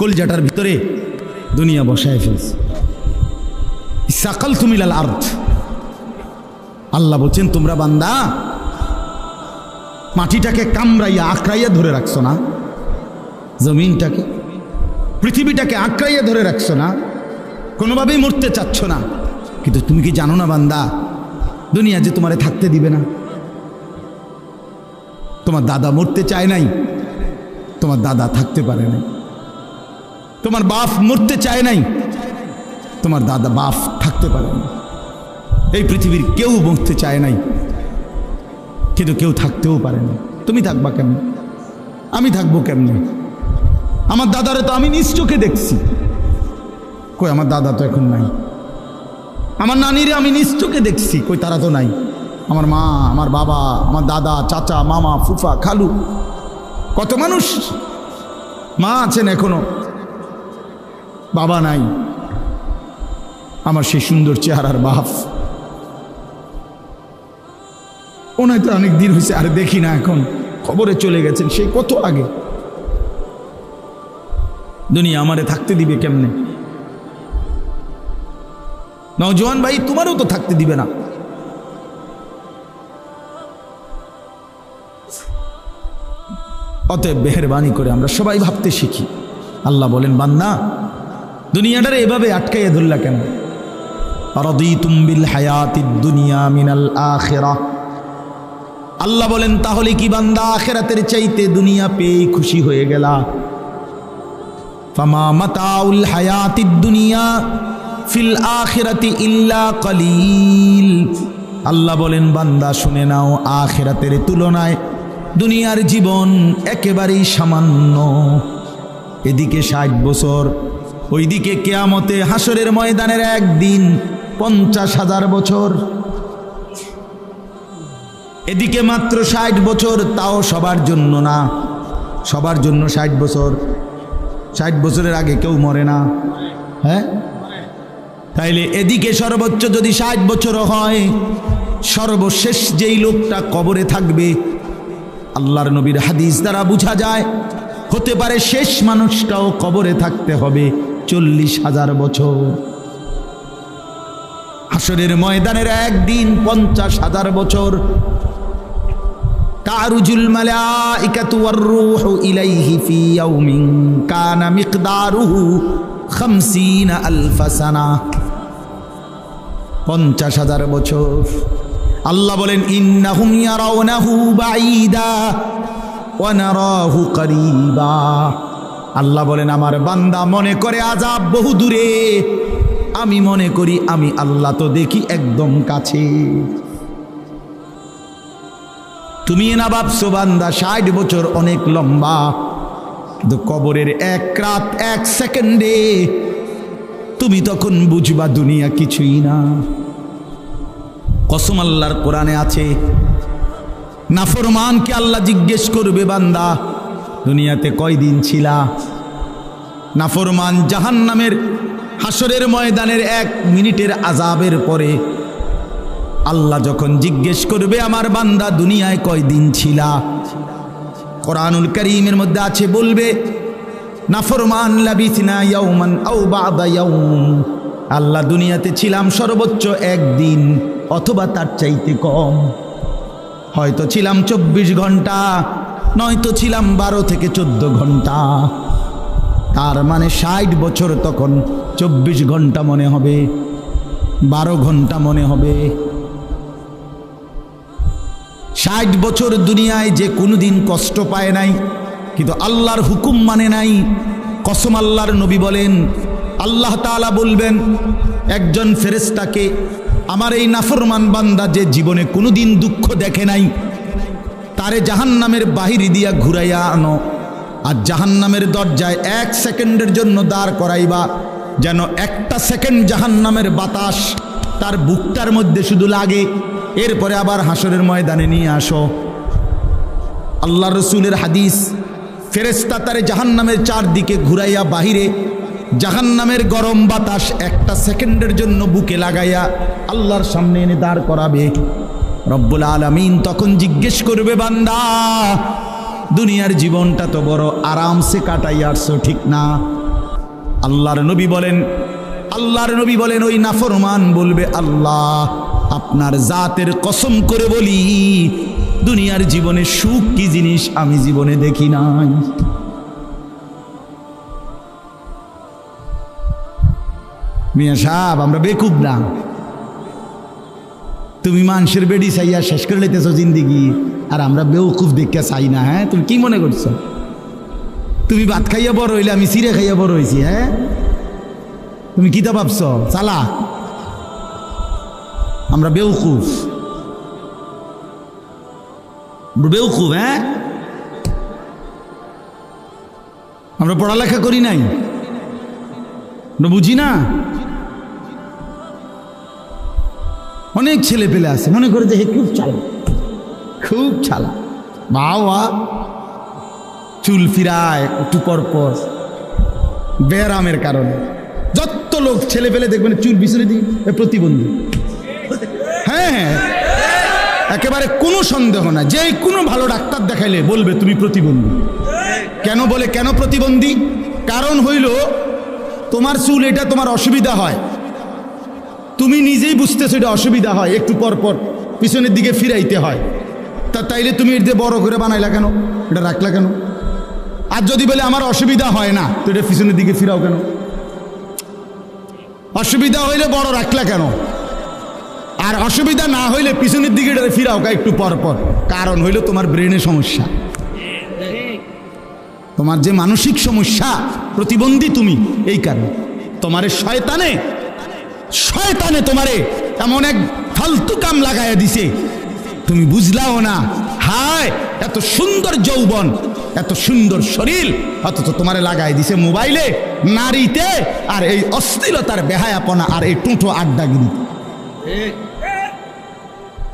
কলজাটার ভিতরে দুনিয়া বসায় ফেলছে। সাকাল তুমিলাল আর্থ আল্লাহ বলছেন, তোমরা বান্দা, মাটিটাকে কামড়াইয়া আঁকড়াইয়া ধরে রাখছো না, জমিনটাকে, পৃথিবীটাকে আঁকড়াইয়া ধরে রাখছো না, কোনোভাবেই মরতে চাচ্ছ না। কিন্তু তুমি কি জানো না বান্দা, দুনিয়া যে তোমারে থাকতে দিবে না? তোমার দাদা মরতে চায় নাই, তোমার দাদা থাকতে পারে নাই। তোমার বাপ মরতে চায় নাই। তোমার দাদা বাপ থাকতে পারে না। এই পৃথিবীর কেউ মরতে চায় নাই। কিন্তু কেউ থাকতেও পারে না। তুমি থাকবা কেমন? আমি থাকব কেমনে? আমার দাদারে তো আমি নিজ চোখে দেখছি। কই, আমার দাদা তো এখন নাই। আমার নানিরে আমি নিজ চোখে দেখছি। কই, তারা তো নাই। আমার মা, আমার বাবা, আমার দাদা, চাচা, মামা, ফুফা, খালু, কত মানুষ মা আছেন এখনও। বাবা নাই। আমার সেই সুন্দর চেহারার বাপ। ওনায় তো অনেক দিন হয়েছে আর দেখি না এখন। খবরে চলে গেছেন সেই কত আগে? দুনিয়া আমারে থাকতে দিবে কেমনে? নজওয়ান ভাই, তোমারও তো থাকতে দিবে না। অতএব মেহরবানি করে আমরা সবাই ভাবতে শিখি। আল্লাহ বলেন বান্না দুনিয়াটারে এভাবে আটকাইয়া ধরলা কেন? আল্লাহ বলেন, তাহলে কি বান্দা আখেরাতের চাইতে দুনিয়া পেয়ে খুশি হয়ে গেলা? ফামা দুনিয়া ফিল ইল্লা আল্লাহ বলেন, বান্দা, শুনে নাও, আখেরাতের তুলনায় দুনিয়ার জীবন একেবারেই সামান্য। এদিকে ষাট বছর ওইদিকে কেয়ামতে হাসরের ময়দানের একদিন পঞ্চাশ হাজার বছর। এদিকে মাত্র ষাট বছর, তাও সবার জন্য না। সবার জন্য ষাট বছর। ষাট বছরের আগে কেউ মরে না। হ্যাঁ? তাইলে এদিকে সর্বোচ্চ যদি ষাট বছরও হয়, সর্বশেষ যেই লোকটা কবরে থাকবে, আল্লাহর নবীর হাদিস দ্বারা বোঝা যায়, হতে পারে শেষ মানুষটাও কবরে থাকতে হবে। চল্লিশ হাজার বছর। আসরের ময়দানের একদিন পঞ্চাশ হাজার বছর। তারুজুল মালাইকাতু ওয়ার রূহু ইলাইহি ফি ইয়াউমিন কানা মিকদারুহু 50 আলফ সানা। পঞ্চাশ হাজার বছর। আল্লাহ বলেন, ইন্নাহুম ইয়ারাউনাহু নারাহু করিবা। আল্লাহ বলেন, আমার বান্দা মনে করে আজাব বহু দূরে। আমি মনে করি আমি আল্লাহ তো দেখি একদম কাছে। তুমি না ভাবছ, বান্দা, ষাট বছর অনেক লম্বা কবরের এক রাত, এক সেকেন্ডে তুমি তখন বুঝবা দুনিয়া কিছুই না। কসম আল্লাহর কোরআনে আছে, নাফরমানকে আল্লাহ জিজ্ঞেস করবে, বান্দা দুনিয়াতে কয়দিন ছিলা? নাফরমান জাহান নামের হাসরের ময়দানের এক মিনিটের আজাবের পরে আল্লাহ যখন জিজ্ঞেস করবে, আমার বান্দা দুনিয়ায় কয়দিন ছিলা? কোরআনুল করিমের মধ্যে আছে, বলবে, নাফরমান ইয়াউম। আল্লাহ দুনিয়াতে ছিলাম সর্বোচ্চ একদিন, অথবা তার চাইতে কম। হয়তো ছিলাম চব্বিশ ঘণ্টা নয়তো ছিলাম বারো থেকে চোদ্দ ঘণ্টা। তার মানে ষাট বছর তখন চব্বিশ ঘণ্টা মনে হবে, বারো ঘণ্টা মনে হবে। ষাট বছর দুনিয়ায় যে কোনোদিন কষ্ট পায় নাই, কিন্তু আল্লাহর হুকুম মানে নাই। কসম আল্লাহর নবী বলেন, আল্লাহ তাআলা বলবেন, একজন ফেরেস্তাকে আমার এই নাফরমান বান্দা যে জীবনে কোনোদিন দুঃখ দেখে নাই তারে জাহান্নামের বাহিরি দিয়া ঘুরাইয়া আনো। আর জাহান্নামের দরজায় এক সেকেন্ডের জন্য দাঁড় করাইবা, যেন একটা সেকেন্ড জাহান্নামের বাতাস তার বুকটার মধ্যে শুধু লাগে। এরপরে আবার হাসরের ময়দানে নিয়ে আসো। আল্লাহ রসুলের হাদিস ফেরেস্তা তারে জাহান্নামের চারদিকে ঘুরাইয়া বাহিরে, জাহান্নামের গরম বাতাস একটা সেকেন্ডের জন্য বুকে লাগাইয়া আল্লাহর সামনে এনে দাঁড় করাবে। রব্বুল আলমিন তখন জিজ্ঞেস করবে, বান্দা, দুনিয়ার জীবনটা তো বড় আরামসে কাটাই আসছো ঠিক না? আল্লাহর নবী বলেন, আল্লাহর নবী বলেন, ওই নাফরমান বলবে, আল্লাহ, আপনার জাতের কসম করে বলি, দুনিয়ার জীবনে সুখ কি জিনিস আমি জীবনে দেখি নাই। মিয়া সাহেব, আমরা বেকুব না। তুমি মানুষের বেডি চাইয়া শেষ করে লেতেছো জিন্দিগি। আর আমরা বেউকুফ দেখে চাই না হ্যাঁ? তুমি কি মনে করছ? তুমি ভাত খাইয়া বড় হইলে আমি চিড়ে খাইয়া বড় হয়েছি হ্যাঁ? তুমি কিতা ভাবছ? চালা। আমরা বেউকুফ। বেউকুফ হ্যাঁ? আমরা পড়ালেখা করি নাই? বুঝি না? অনেক ছেলে পেলে আছে। মনে করে যে হে খুব চালা খুব চালা বাবা চুল ফিরায়, একটু পর পর। ব্যারামের কারণে। যত লোক ছেলে পেলে দেখবেন চুল পিছনে দিই প্রতিবন্ধী। হ্যাঁ হ্যাঁ। একেবারে কোনো সন্দেহ না। যে কোনো ভালো ডাক্তার দেখাইলে বলবে তুমি প্রতিবন্ধী। কেন বলে কেন প্রতিবন্ধী? কারণ হইল, তোমার চুল, এটা তোমার অসুবিধা হয়। তুমি নিজেই বুঝতেছো এটা অসুবিধা হয়, একটু পর পর পিছনের দিকে ফিরাইতে হয়। তা তাইলে তুমি এটা বড় করে বানাইলা কেন? এটা রাখলা কেন? আর যদি বলে আমার অসুবিধা হয় না, তো এটা পিছনের দিকে ফিরাও কেন? অসুবিধা হইলে বড় রাখলা কেন? আর অসুবিধা না হইলে পিছনের দিকে এটা ফিরাও কা একটু পর পর। কারণ হইল তোমার ব্রেনে সমস্যা। তোমার যে মানসিক সমস্যা, প্রতিবন্ধী তুমি, এই কারণে। তোমারে শয়তানে শয়তানে তোমারে এমন এক ফালতু কাম লাগাইয়া দিছে। তুমি বুঝলাও না। হায়, এত সুন্দর যৌবন, এত সুন্দর শরীর, অথচ তোমারে লাগাই দিছে মোবাইলে, নারীতে, আর এই অস্থিরতার বেহায়াপনা আর এই টুঁটো আড্ডাগিরি।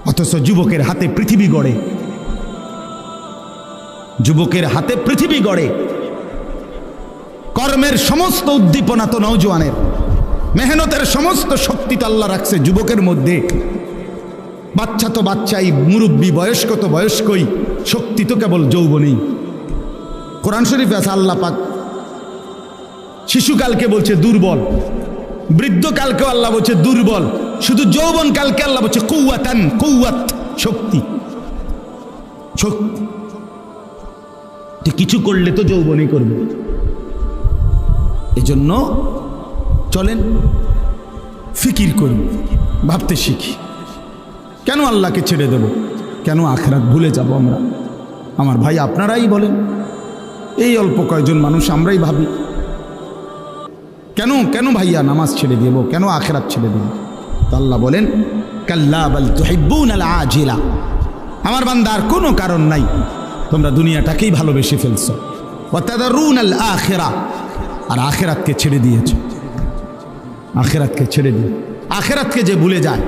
অথচ যুবকের হাতে পৃথিবী গড়ে। যুবকের হাতে পৃথিবী গড়ে। কর্মের সমস্ত উদ্দীপনা তো নৌজওয়ানের মেহনতের সমস্ত শক্তি আল্লাহ রাখছে যুবকের মধ্যে। বাচ্চা তো বাচ্চাই, মুরব্বী বয়স্ক তো বয়স্কই, শক্তি তো কেবল যৌবনেই। কোরআন শরীফে আছে আল্লাহ পাক। শিশুকালকে বলছে দুর্বল, বৃদ্ধকালকেও আল্লাহ বলছে দুর্বল, শুধু যৌবন কালকে আল্লাহ বলছে কৌয়াতান কৌয়াত শক্তি। শক্তি। কিছু করলে তো যৌবনই করবে। এজন্য চলেন, ফিকির করি ভাবতে শিখি। কেন আল্লাহকে ছেড়ে দেব? কেন আখরাত ভুলে যাব আমরা? আমার ভাই আপনারাই বলেন। এই অল্প কয়জন মানুষ আমরাই ভাবি। কেন কেন ভাইয়া নামাজ ছেড়ে দেব? কেন আখরাত ছেড়ে দেব? তো আল্লাহ বলেন, কাল্লা বাল তুহিব্বুন আল আজিলা। আমার বান্দার কোনো কারণ নাই। তোমরা দুনিয়াটাকেই ভালোবেসে ফেলছো। ওয়াতাদারুন আল আখিরা। আর আখেরাতকে ছেড়ে দিয়েছ। আখেরাতকে ছেড়ে দিয়ে আখেরাতকে যে ভুলে যায়,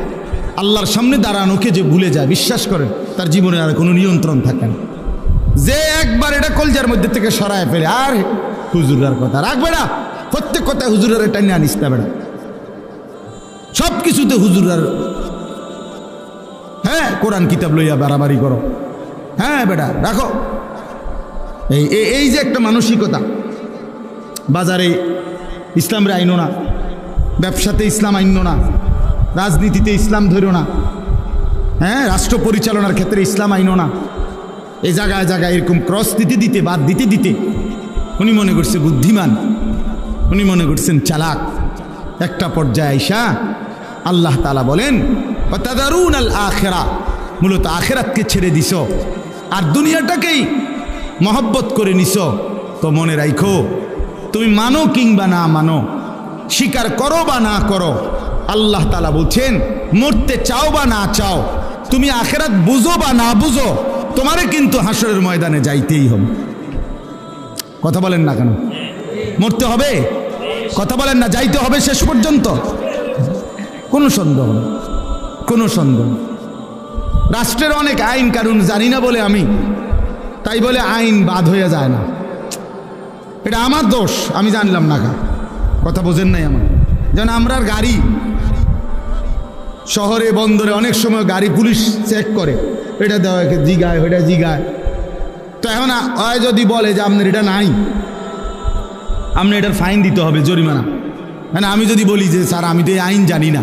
আল্লাহর সামনে দাঁড়ানোকে যে ভুলে যায়, বিশ্বাস করেন, তার জীবনে আর কোনো নিয়ন্ত্রণ থাকে না। যে একবার এটা কলজার মধ্যে থেকে সরায় ফেলে, আর হুজুরার কথা রাখবে না। প্রত্যেক কথা হুজুরের এটা নিয়ে আনিস না বেড়া সব কিছুতে হুজুরার হ্যাঁ কোরআন কিতাব লইয়া বাড়াবাড়ি করো। হ্যাঁ বেটা, রাখো। এই, এই- এই যে একটা মানসিকতা, বাজারে ইসলামের আইনো না। ব্যবসাতে ইসলাম আইন না, রাজনীতিতে ইসলাম ধরো না হ্যাঁ রাষ্ট্র পরিচালনার ক্ষেত্রে ইসলাম আইন না। এই জায়গায় জায়গায় এরকম ক্রস দিতে দিতে, বাদ দিতে দিতে, উনি মনে করছে বুদ্ধিমান, উনি মনে করছেন চালাক। একটা পর্যায়ে আইসা আল্লাহ তালা বলেন আল আখেরা মূলত আখেরাতকে ছেড়ে দিস আর দুনিয়াটাকেই মহব্বত করে নিস তো মনে রাখো তুমি মানো কিংবা না মানো স্বীকার করো বা না করো, আল্লাহ তালা বলছেন, মরতে চাও বা না চাও, তুমি আখেরাত বুঝো বা না বুঝো, তোমারে কিন্তু হাসরের ময়দানে যাইতেই হবে। কথা বলেন না কেন? মরতে হবে? কথা বলেন না, যাইতে হবে শেষ পর্যন্ত? কোনো সন্দেহ কোনো সন্দেহ রাষ্ট্রের অনেক আইন কারণ জানি না বলে আমি, তাই বলে আইন বাদ হয়ে যায় না। এটা আমার দোষ, আমি জানলাম না কা কথা বোঝেন নাই আমার যেন আমরার গাড়ি, শহরে, বন্দরে অনেক সময় গাড়ি পুলিশ চেক করে। এটা দেওয়া জিগায়, ওইটা জিগায়। তো এখন ওই যদি বলে যে আপনার এটা নাই আপনি এটার ফাইন দিতে হবে জরিমানা। মানে আমি যদি বলি যে, স্যার, আমি তো এই আইন জানি না।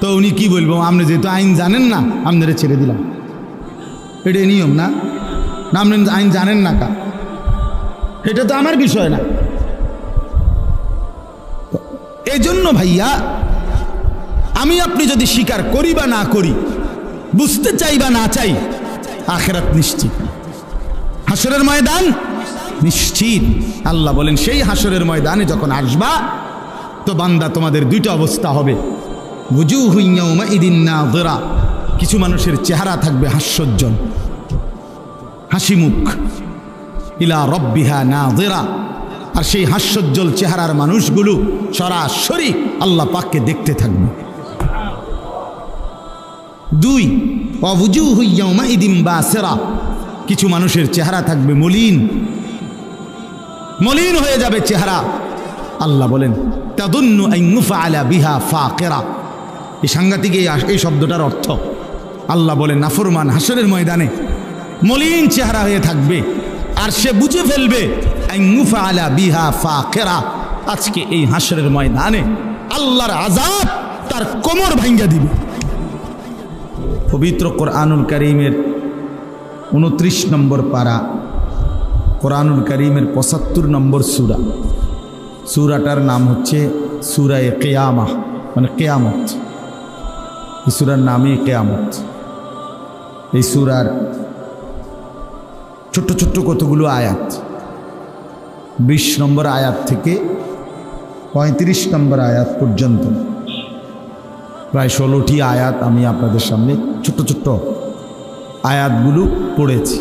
তো উনি কি বলব, আপনি যেহেতু আইন জানেন না আপনারা ছেড়ে দিলাম। এটা নিয়ম না, আপনি আইন জানেন না কা? এটা তো আমার বিষয় না। এই জন্য ভাইয়া, আমি আপনি যদি স্বীকার করি বা না করি, বুঝতে চাই বা না চাই, আখেরাত নিশ্চিত। হাসরের ময়দান? নিশ্চিত। আল্লাহ বলেন, সেই হাসরের ময়দানে যখন আসবা, তো বান্দা, তোমাদের দুইটা অবস্থা হবে। বুজু হুইয়াউমা ইদিন না দোরা কিছু মানুষের চেহারা থাকবে হাস্যোজ্জ্বল। হাসি মুখ ইলা রব্বিহা না দেরা আর সেই হাস্যোজ্জ্বল চেহারার মানুষগুলো সরাসরি আল্লাহ পাককে দেখতে থাকবে। দুই অবুজু হইয়াউমা ইদিম বা সেরা কিছু মানুষের চেহারা থাকবে মলিন। মলিন হয়ে যাবে চেহারা। আল্লাহ বলেন, তাদুন্নু আলা বিহা ফা কেরা এই সাংঘাতিক এই এই শব্দটার অর্থ, আল্লাহ বলেন, নাফরমান হাসরের ময়দানে মলিন চেহারা হয়ে থাকবে। আর সে বুঝে ফেলবে আলা বিহা ফাকেরা। আজকে এই হাসরের ময়দানে আল্লাহর আজাব তার কোমর ভাঙ্গা দিবে। পবিত্র কোরআনুল করিমের উনত্রিশ নম্বর পারা, কোরআনুল করিমের পঁচাত্তর নম্বর সুরা। সুরাটার নাম হচ্ছে সুরায় কেয়ামা মানে কেয়ামত। এই সুরার নামই কেয়ামত। এই সুরার ছোট্ট ছোট্ট কতগুলো আয়াত? বিশ নম্বর আয়াত থেকে পঁয়ত্রিশ নম্বর আয়াত পর্যন্ত। প্রায় ষোলোটি আয়াত আমি আপনাদের সামনে ছোট্ট ছোট্ট আয়াতগুলো পড়েছি।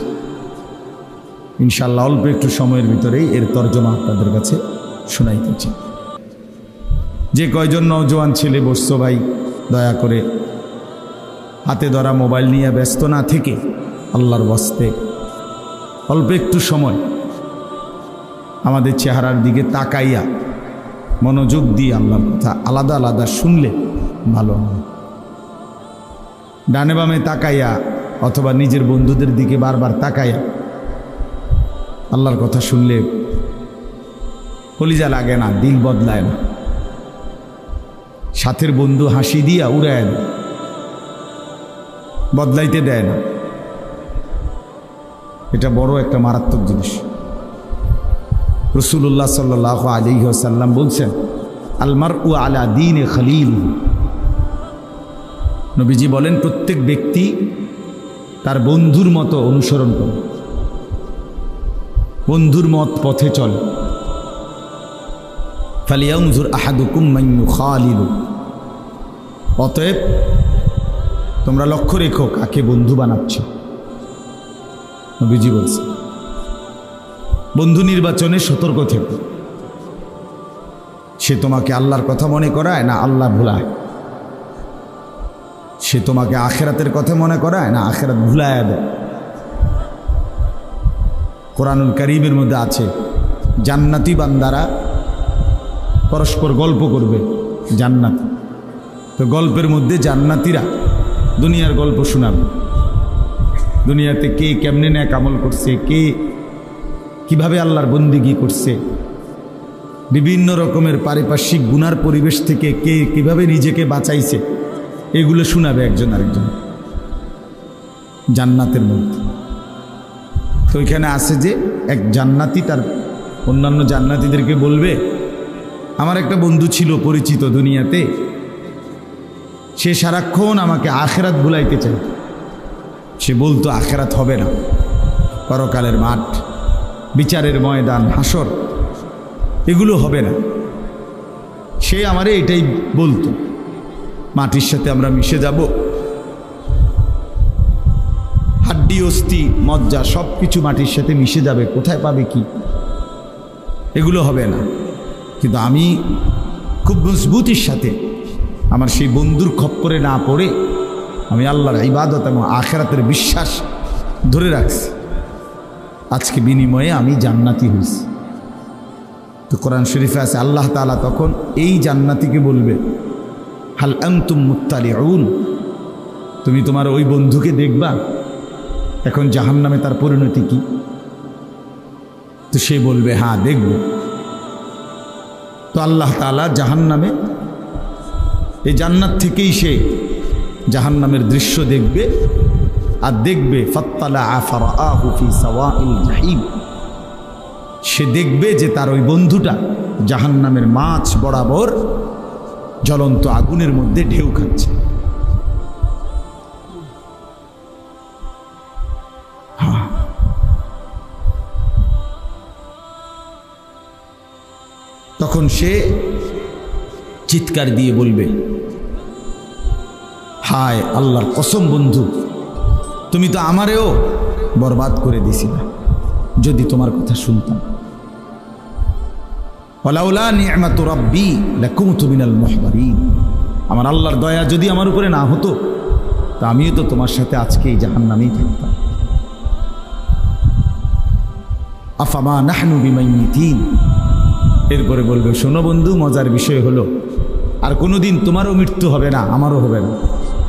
ইনশাল্লাহ অল্প একটু সময়ের ভিতরেই এর তর্জমা আপনাদের কাছে শোনাইতেছি যে কয়জন নৌজওয়ান ছেলে বসছো ভাই, দয়া করে হাতে ধরা মোবাইল নিয়ে ব্যস্ত না থেকে আল্লাহর বস্তে অল্প একটু সময়। আমাদের চেহারার দিকে তাকাইয়া মনোযোগ দিয়ে আল্লাহর কথা আলাদা আলাদা শুনলে ভালো হয়। ডানে বামে তাকাইয়া অথবা নিজের বন্ধুদের দিকে বারবার তাকাইয়া আল্লাহর কথা শুনলে কলিজা লাগে না, দিল বদলায় না। সাথের বন্ধু হাসি দিয়া উড়ায় না বদলাইতে দেয় না। এটা বড় একটা মারাত্মক জিনিস। রসুল্লাহ সাল্লাহ আলী সাল্লাম বলছেন আলমার উ আলা দিন এ খালিল। নবীজি বলেন, প্রত্যেক ব্যক্তি তার বন্ধুর মতো অনুসরণ করে। বন্ধুর মত পথে চল। ফালিয়াউজুর আহাদুকুম মাইনু খালিলু অতএব তোমরা লক্ষ্য রেখো কাকে বন্ধু বানাচ্ছ। নবীজি বলছে। বন্ধু নির্বাচনে সতর্ক থেকো। সে তোমাকে আল্লাহর কথা মনে করায় না আল্লাহ ভুলায়? সে তোমাকে আখেরাতের কথা মনে করায় না আখেরাত ভুলায় দেয়? কোরআনুল করিমের মধ্যে আছে, জান্নাতি বান্দারা পরস্পর গল্প করবে, জান্নাত। তো গল্পের মধ্যে জান্নাতিরা দুনিয়ার গল্প শোনাবে। দুনিয়াতে কে কেমনে ন্যাক আমল করছে, কে কীভাবে আল্লাহর বন্দিগি করছে, বিভিন্ন রকমের পারিপার্শ্বিক গুনার পরিবেশ থেকে কে কীভাবে নিজেকে বাঁচাইছে, এগুলো শোনাবে একজন আরেকজন। জান্নাতের মধ্যে। তো ওইখানে আছে যে এক জান্নাতি তার অন্যান্য জান্নাতিদেরকে বলবে, আমার একটা বন্ধু ছিল পরিচিত দুনিয়াতে, সে সারাক্ষণ আমাকে আখেরাত ভুলাইতে চাই সে বলতো, আখেরাত হবে না। পরকালের মাঠ, বিচারের ময়দান, হাসর, এগুলো হবে না। সে আমারে এটাই বলতো, মাটির সাথে আমরা মিশে যাব। হাড্ডি, অস্থি, মজ্জা সব কিছু মাটির সাথে মিশে যাবে। কোথায় পাবে কি? এগুলো হবে না। কিন্তু আমি খুব মজবুতির সাথে আমার সেই বন্ধুর খপ্পরে না পড়ে আমি আল্লাহর ইবাদত এবং আখেরাতের বিশ্বাস ধরে রাখছি। আজকে বিনিময়ে আমি জান্নাতি হয়েছি। তো কোরআন শরীফে আছে, আল্লাহ তালা তখন এই জান্নাতিকে বলবে, হাল আন্তুম মুত্তালি তুমি তোমার ওই বন্ধুকে দেখবা, এখন জাহান নামে তার পরিণতি কি? তো সে বলবে হ্যাঁ দেখব। তো আল্লাহ তালা জাহান নামে এই জান্নাত থেকেই সে জাহান নামের দৃশ্য দেখবে আর দেখবে সে দেখবে যে তার ওই বন্ধুটা জাহান নামের মাছ বরাবর জ্বলন্ত আগুনের মধ্যে ঢেউ খাচ্ছে হ্যাঁ। তখন সে চিৎকার দিয়ে বলবে হায় আল্লাহর কসম বন্ধু, তুমি তো আমারেও বরবাদ করে দিছিলা যদি তোমার কথা শুনতাম। ওলাউলা নিয়ামাত রব্বি লাকুমতু মিনাল মুহদারিন আমার আল্লাহর দয়া যদি আমার উপরে না হতো, তা আমিও তো তোমার সাথে আজকে এই জাহান্নামেই থাকতাম। আফামা নাহনু বিমাইমিতিন এরপরে বলবে, শোনো বন্ধু, মজার বিষয় হলো, আর কোনোদিন তোমারও মৃত্যু হবে না, আমারও হবে না।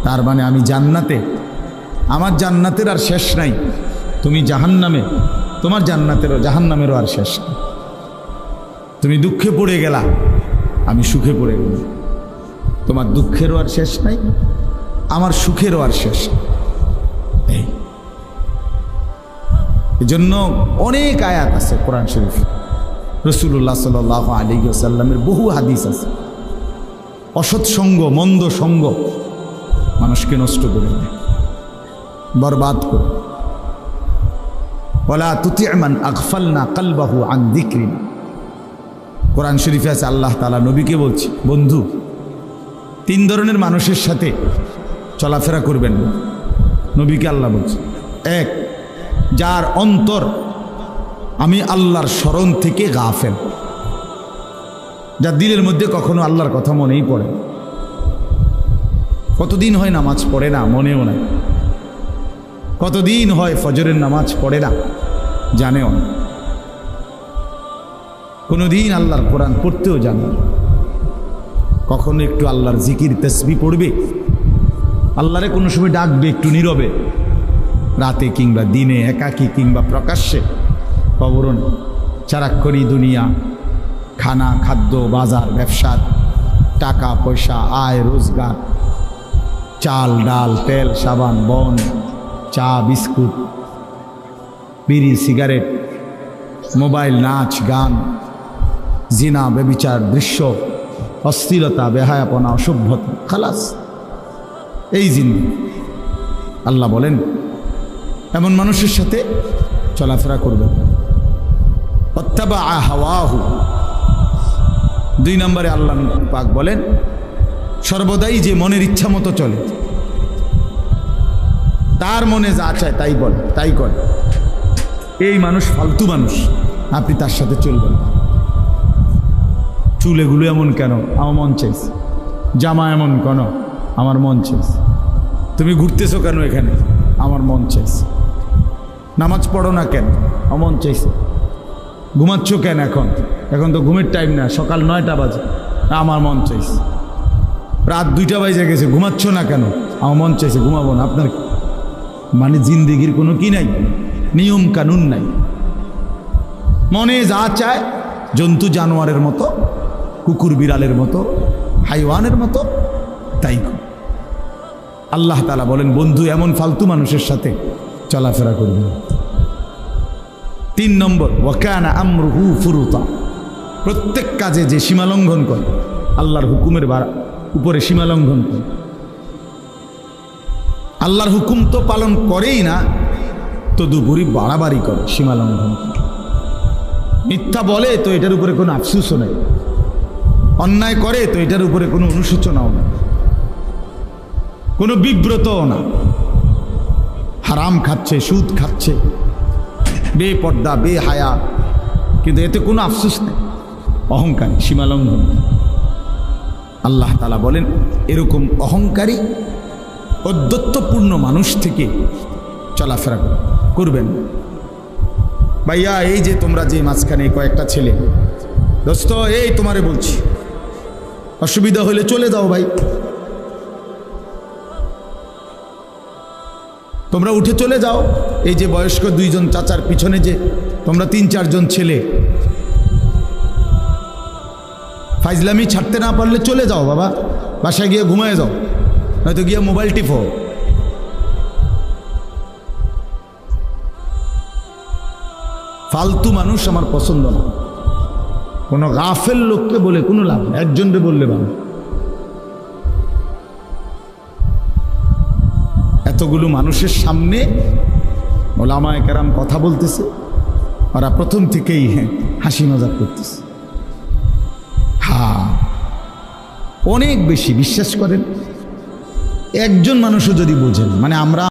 তার মানে আমি জান্নাতে। আমার জান্নাতের আর শেষ নাই। তুমি জাহান্নামে, তোমার জান্নাতেরও, জাহান্নামেরও আর শেষ নাই। তুমি দুঃখে পড়ে গেলা, আমি সুখে পড়ে গেলাম। তোমার দুঃখেরও আর শেষ নাই, আমার সুখেরও আর শেষ। এই। এজন্য অনেক আয়াত আছে কোরআন শরীফ। রসুল্লাহ সাল আলী সাল্লামের বহু হাদিস আছে। অসৎ সঙ্গ, মন্দ সঙ্গ মানুষকে নষ্ট করে দেয়। বরবাদ করে। বলা তুতিমান আকফাল না কালবাহু আন দিক্রিন কোরআন শরীফে আছে, আল্লাহ তালা নবীকে বলছি, বন্ধু, তিন ধরনের মানুষের সাথে চলাফেরা করবেন নবীকে আল্লাহ বলছে, এক, যার অন্তর আমি আল্লাহর স্মরণ থেকে গাফেল। যার দিলের মধ্যে কখনো আল্লাহর কথা মনেই পড়ে। কতদিন হয় নামাজ পড়ে না? মনেও নাই। কতদিন হয় ফজরের নামাজ পড়ে না? জানেও না। কোনোদিন আল্লাহর কোরআন পড়তেও জানে কখনো একটু আল্লাহর জিকির তসবি পড়বে। আল্লাহরে কোনো সময় ডাকবে একটু নীরবে। রাতে কিংবা দিনে, একাকী কিংবা প্রকাশ্যে। খবরও নেই। দুনিয়া, খানা, খাদ্য, বাজার, ব্যবসা, টাকা, পয়সা, আয়, রোজগার। চাল, ডাল, তেল, সাবান, বন, চা, বিস্কুট, বিড়ি, সিগারেট, মোবাইল, নাচ, গান, জিনা বেবিচার দৃশ্য, অস্থিরতা, বেহায়াপনা, অসভ্যতা, খালাস। এই জিন্দি। আল্লাহ বলেন, এমন মানুষের সাথে চলাফেরা করবেন অত্যাবা হাওয়াহু। দুই নম্বরে আল্লাহ পাক বলেন সর্বদাই যে মনের ইচ্ছা মতো চলে। তার মনে যা চায় তাই বলে, তাই করে। এই মানুষ ফালতু মানুষ, আপনি তার সাথে চলবেন না। চুল এগুলো এমন কেন? আমার মন চাইছে। জামা এমন কেন? আমার মন চাইছে। তুমি ঘুরতেছো কেন এখানে? আমার মন চাইছে। নামাজ পড়ো না কেন? আমার মন চাইছে। ঘুমাচ্ছ কেন এখন? এখন তো ঘুমের টাইম না, সকাল নয়টা বাজে। আমার মন চাইছে। রাত দুইটা বাজে গেছে, ঘুমাচ্ছ না কেন? আমার মন চাইছে ঘুমাবো না, আপনার মানে জিন্দিগির কোনো কি নাই? নিয়ম কানুন নাই। মনে যা চায়, জন্তু জানোয়ারের মতো, কুকুর বিড়ালের মতো, হাইওয়ানের মতো, তাই আল্লাহ তালা বলেন, বন্ধু, এমন ফালতু মানুষের সাথে চলাফেরা করবে তিন নম্বর ওয়াকানা আমরুহু ফুরুতা। প্রত্যেক কাজে যে সীমালঙ্ঘন করে, আল্লাহর হুকুমের বাড়া- উপরে সীমালঙ্ঘন করে আল্লাহর হুকুম তো পালন করেই না তদুপরি বাড়াবাড়ি করে সীমালঙ্ঘন করে মিথ্যা বলে তো এটার উপরে কোনো আফসুসও নেই। অন্যায় করে তো এটার উপরে কোনো অনুশোচনাও নেই। কোনো বিব্রতও না। হারাম খাচ্ছে, সুদ খাচ্ছে। বে পর্দা বে হায়া কিন্তু এতে কোনো আফসোস নেই। অহংকার সীমালঙ্ঘন আল্লাহ তালা বলেন, এরকম অহংকারী অদ্যত্বপূর্ণ মানুষ থেকে চলাফেরা করবেন। ভাইয়া, এই যে তোমরা যে মাঝখানে কয়েকটা ছেলে, দোস্ত, এই তোমারে বলছি, অসুবিধা হলে চলে যাও ভাই। তোমরা উঠে চলে যাও, এই যে বয়স্ক দুইজন চাচার পিছনে যে তোমরা তিন চারজন ছেলে ফাইজলামি ছাড়তে না পারলে চলে যাও বাবা। বাসায় গিয়ে ঘুমায় যাও। নয়তো গিয়ে মোবাইল টিপো। ফালতু মানুষ আমার পছন্দ না। কোনো গাফেল লোককে বলে কোনো লাভ একজনকে বললে ভালো। এতগুলো মানুষের সামনে ওলামায় কেরাম কথা বলতেছে। ওরা প্রথম থেকেই হ্যাঁ হাসি মজাক করতেছে। অনেক বেশি বিশ্বাস করেন। একজন মানুষও যদি বোঝেন মানে আমরা